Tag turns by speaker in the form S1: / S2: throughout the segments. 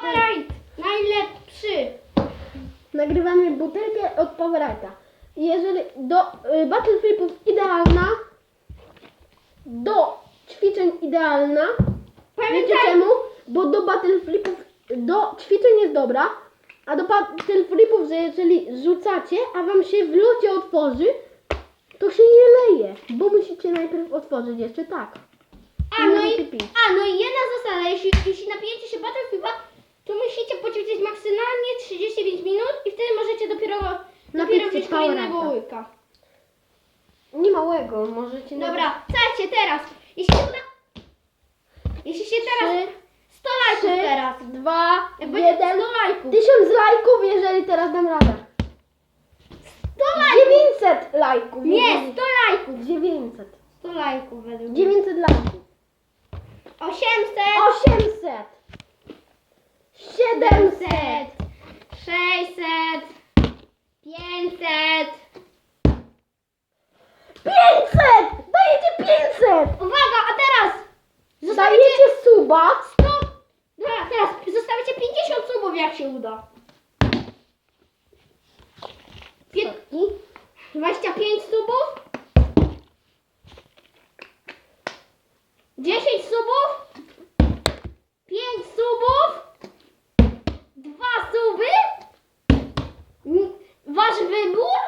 S1: Powerite. Najlepszy.
S2: Nagrywamy butelkę od Powerite'a. Jeżeli do y, Battle Flipów idealna, do ćwiczeń idealna. Wiecie
S1: Pamiętaj,
S2: czemu? Bo do Battle Flipów, do ćwiczeń jest dobra, a do Battle Flipów, że jeżeli rzucacie, a wam się w locie otworzy, to się nie leje, bo musicie najpierw otworzyć jeszcze tak.
S1: a no, i, a no i jedna zasada, jeśli, jeśli napijecie się Battlefielda, poćwiczyć maksymalnie 35 minut i wtedy możecie dopiero, dopiero kolejnego
S2: Powerite'a.
S1: łyka.
S2: Nie małego, możecie
S1: Dobra, słuchajcie teraz. Jeśli się uda... Jeśli się teraz...
S2: Trzy,
S1: 100 lajków teraz.
S2: dwa,
S1: Jak będzie
S2: jeden.
S1: 100 lajków.
S2: Tysiąc lajków, jeżeli teraz dam radę.
S1: 100 lajków.
S2: 900 lajków.
S1: Nie, 100 lajków.
S2: 900.
S1: 100 lajków według mnie.
S2: 900 lajków.
S1: 800.
S2: 800. 700.
S1: 600. 500.
S2: 500! Dajecie 500!
S1: Uwaga, a teraz zostawicie
S2: Dajecie suba.
S1: 100. Dobra, teraz zostawicie 50 subów jak się uda. Pię- 25 subów. 10 subów. 5 subów. 2 suby. Wasz wybór.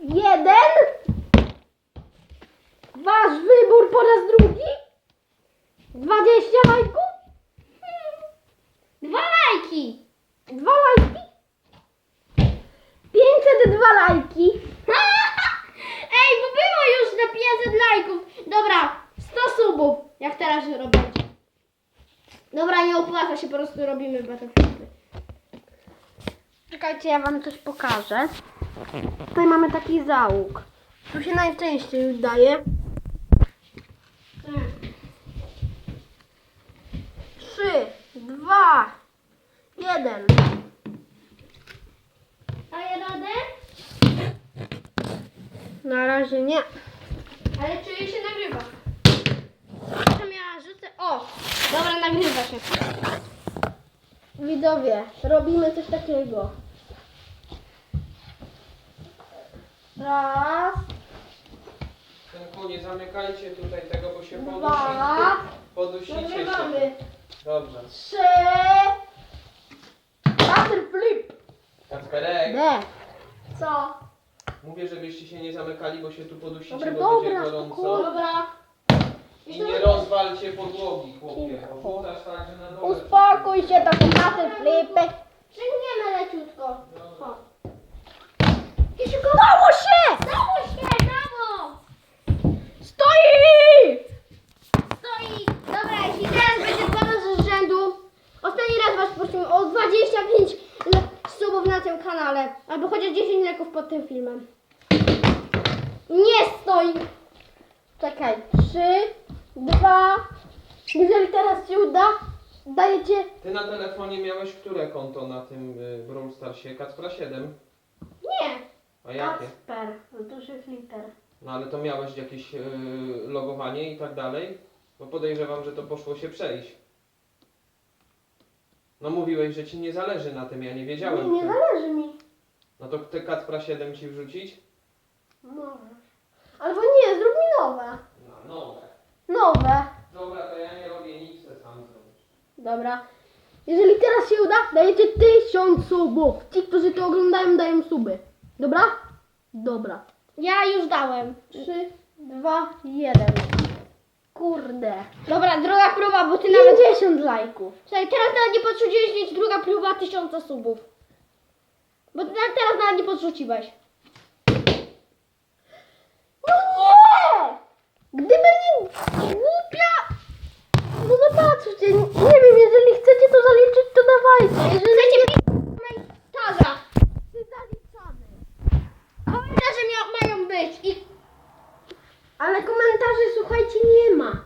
S2: Jeden. Wasz wybór po raz drugi. 20 lajków.
S1: Dwa lajki.
S2: Dwa lajki. 502 lajki.
S1: Ej, bo było już na 500 lajków. Dobra, 100 subów, jak teraz robię. Dobra, nie opłaca się, po prostu robimy Battlefield'y.
S2: Czekajcie, ja wam coś pokażę. Tutaj mamy taki załóg. Tu się najczęściej daje. Trzy, dwa, jeden.
S1: Daję radę?
S2: Na razie nie.
S1: Ale czuję się nagrywa. To miała rzucę. O! Dobra, nagrywa się.
S2: Widzowie, robimy coś takiego. Raz,
S3: Tylko nie zamykajcie tutaj tego, bo się
S2: dwa,
S3: podusicie. Podusicie się.
S2: nagrywamy.
S3: Dobrze.
S2: Trzy. Battle flip.
S3: Kacperek.
S2: Co?
S3: mówię, żebyście się nie zamykali, bo się tu podusicie,
S2: Dobra,
S3: bo
S2: dobra,
S3: będzie gorąco.
S2: spokojnie.
S1: Dobra.
S3: Rozwalcie podłogi, chłopie. Tak, że na dole.
S2: Uspokój się, to battle flipy.
S1: Przygniemy leciutko.
S2: Dało się!
S1: Dało się, dało!
S2: Stoi!
S1: Stoi. Dobra, jeśli teraz będzie dwa razy z rzędu, ostatni raz was prosimy o 25 le- subów na tym kanale. Albo chociaż 10 leków pod tym filmem. Nie stoi.
S2: Czekaj, trzy, dwa. Jeżeli teraz się uda, dajecie.
S3: Ty na telefonie miałeś które konto na tym y, Brawl Starsie? Kacpra 7?
S1: Nie.
S3: A jakie?
S2: Kasper, duży flipper.
S3: No ale to miałeś jakieś y, logowanie i tak dalej? Bo podejrzewam, że to poszło się przejść. No mówiłeś, że ci nie zależy na tym, ja nie wiedziałem.
S2: Nie, nie zależy mi.
S3: No to te Kacpra 7 ci wrzucić?
S2: Nowe. Albo nie, zrób mi nowe.
S3: No, nowe. Dobra, to ja nie robię nic, chcę sam zrobić.
S2: Dobra. Jeżeli teraz się uda, dajecie tysiąc subów. Ci, którzy to oglądają, dają suby. Dobra? Dobra.
S1: Ja już dałem.
S2: Trzy, dwa, jeden. Kurde.
S1: Dobra, druga próba, bo ty nawet...
S2: 50 lajków.
S1: Słuchaj, teraz nawet nie podrzuciłeś mieć druga próba tysiąca subów. Bo ty na- teraz nawet nie podrzuciłeś.
S2: No nie! Gdyby nie głupia... No zobaczcie, nie wiem, jeżeli chcecie to zaliczyć, to dawajcie. Jeżeli
S1: Chcecie
S2: nie...
S1: komentarzach.
S2: zaliczamy.
S1: Komentarze mia- mają być i
S2: Ale komentarzy, słuchajcie, nie ma.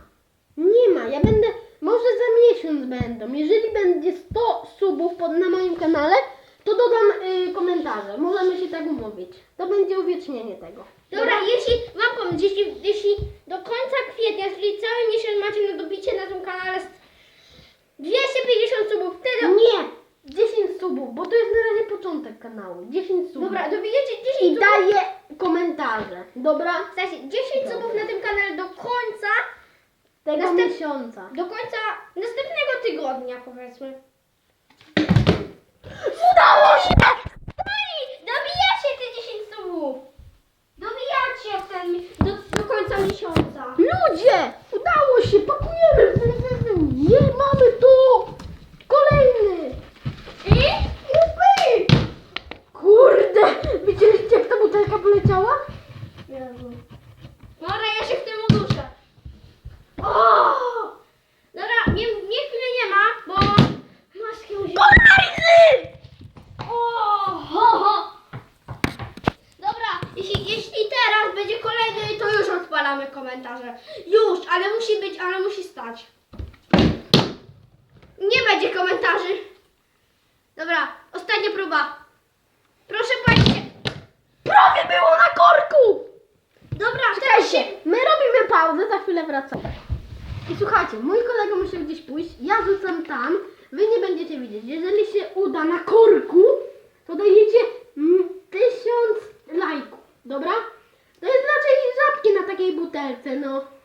S2: Nie ma. Ja będę, może za miesiąc będą. Jeżeli będzie 100 subów pod, na moim kanale, to dodam y, komentarze. Możemy się tak umówić. To będzie uwiecznienie tego.
S1: Dobra, jeśli mam pomysł, jeśli, jeśli do końca kwietnia, czyli cały miesiąc macie na dobicie na tym kanale 250
S2: subów, wtedy... Nie! 10 subów, bo to jest na razie początek kanału. 10 subów.
S1: Dobra, dobijecie 10
S2: I
S1: subów.
S2: daję komentarze. Dobra?
S1: W sensie 10 Dobra. subów na tym kanale do końca
S2: tego
S1: następ...
S2: miesiąca.
S1: Do końca następnego tygodnia powiedzmy.
S2: Udało się!
S1: Miesiąca.
S2: Ludzie! Udało się! Pakujemy! Nie mamy to! Kolejny!
S1: I?
S2: Upy! Kurde! Widzieliście jak ta butelka poleciała?
S1: Jezu. Dobra, ja się w tym uduszę. O! Dobra, mnie, mnie chwilę nie ma, bo maskę musi...
S2: Kolejny!
S1: O! Ho, ho. Dobra, jeśli, jeśli będzie kolejny, to już odpalamy komentarze. Już, ale musi być, ale musi stać. Nie będzie komentarzy. Dobra, ostatnia próba. Proszę Państwa.
S2: Prawie było na korku!
S1: Dobra, teraz się...
S2: My robimy pauzę, za chwilę wracamy. I słuchajcie, mój kolega musi gdzieś pójść, ja rzucam tam, wy nie będziecie widzieć. Jeżeli się uda na korku, Alpene.